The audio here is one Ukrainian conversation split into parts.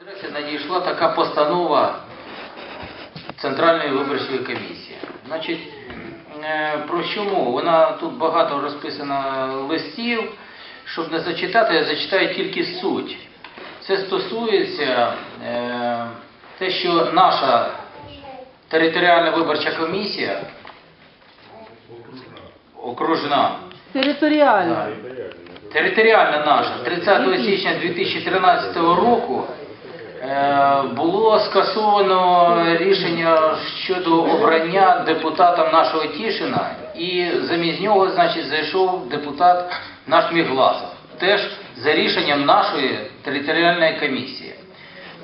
адреси надійшла така постанова Центральної виборчої комісії. Значить, е, про що мова? Вона тут багато розписано листів. Щоб не зачитати, я зачитаю тільки суть. Це стосується е, те, що наша територіальна виборча комісія окружна. Територіально. Територіальна наша 30 січня 2013 року було скасовано рішення щодо обрання депутатом нашого Тішина, і замість нього, значить, зайшов депутат наш Мігласов. Теж за рішенням нашої територіальної комісії.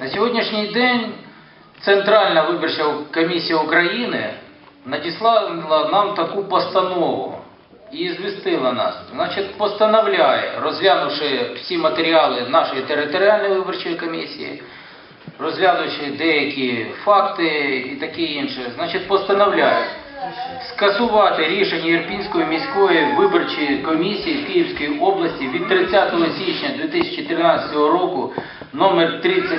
На сьогоднішній день Центральна виборча комісія України надіслала нам таку постанову і звістила нас. Значить, постановляє, розглянувши всі матеріали нашої територіальної виборчої комісії, розглянувши деякі факти і таке інше, значить, постановляє скасувати рішення Ірпінської міської виборчої комісії Київської області від 30 січня 2013 року номер 30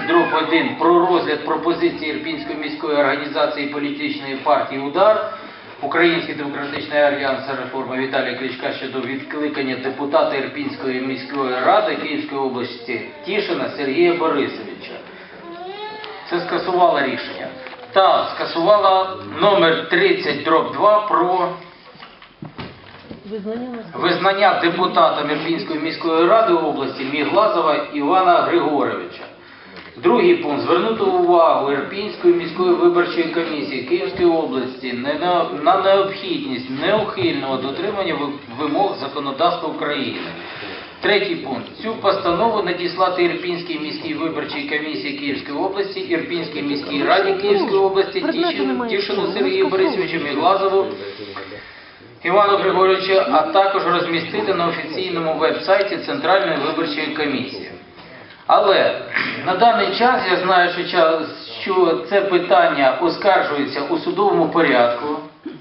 1 про розгляд пропозиції Ірпінської міської організації політичної партії «Удар» Український демократичний альянс реформи Віталія Кличка щодо відкликання депутата Ірпінської міської ради Київської області Тішина Сергія Борисовича. Це скасувало рішення. Та скасувала номер 30 дроб 2 про Визнання на визнання депутатом Ірпінської міської ради області Міглазова Івана Григоровича. Другий пункт звернути увагу Ірпінської міської виборчої комісії Київської області на необхідність неухильного дотримання вимог законодавства України. Третій пункт. Цю постанову надіслати Ірпінській міській виборчій комісії Київської області, Ірпінській міській раді Київської області, Тішину. Тішину Ну, Сергію. Борисовичу Міглазову, Івану Григоровичу, а також розмістити на офіційному веб-сайті Центральної виборчої комісії. Але на даний час я знаю, що це питання оскаржується у судовому порядку,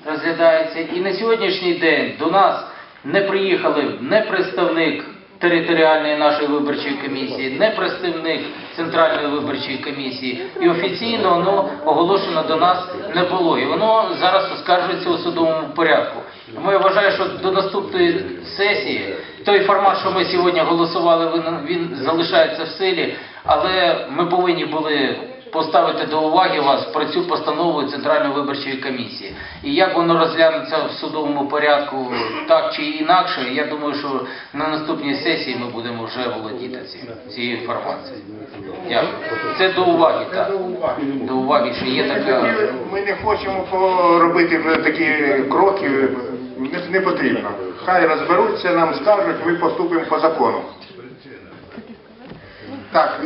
розглядається, і на сьогоднішній день до нас не приїхали не представник територіальної нашої виборчої комісії, не представник Центральної виборчої комісії, і офіційно воно оголошено до нас не було. І воно зараз оскаржується у судовому порядку. Тому я вважаю, що до наступної сесії той формат, що ми сьогодні голосували, він, залишається в силі, але ми повинні були поставити до уваги вас про цю постанову Центральної виборчої комісії. І як воно розглянеться в судовому порядку, так чи інакше, я думаю, що на наступній сесії ми будемо вже володіти цією інформацією. Дякую. Це до уваги, так. До уваги, що є така. Ми- не хочемо робити такі кроки, не потрібно. Хай розберуться, нам скажуть, ми поступимо по закону. Так.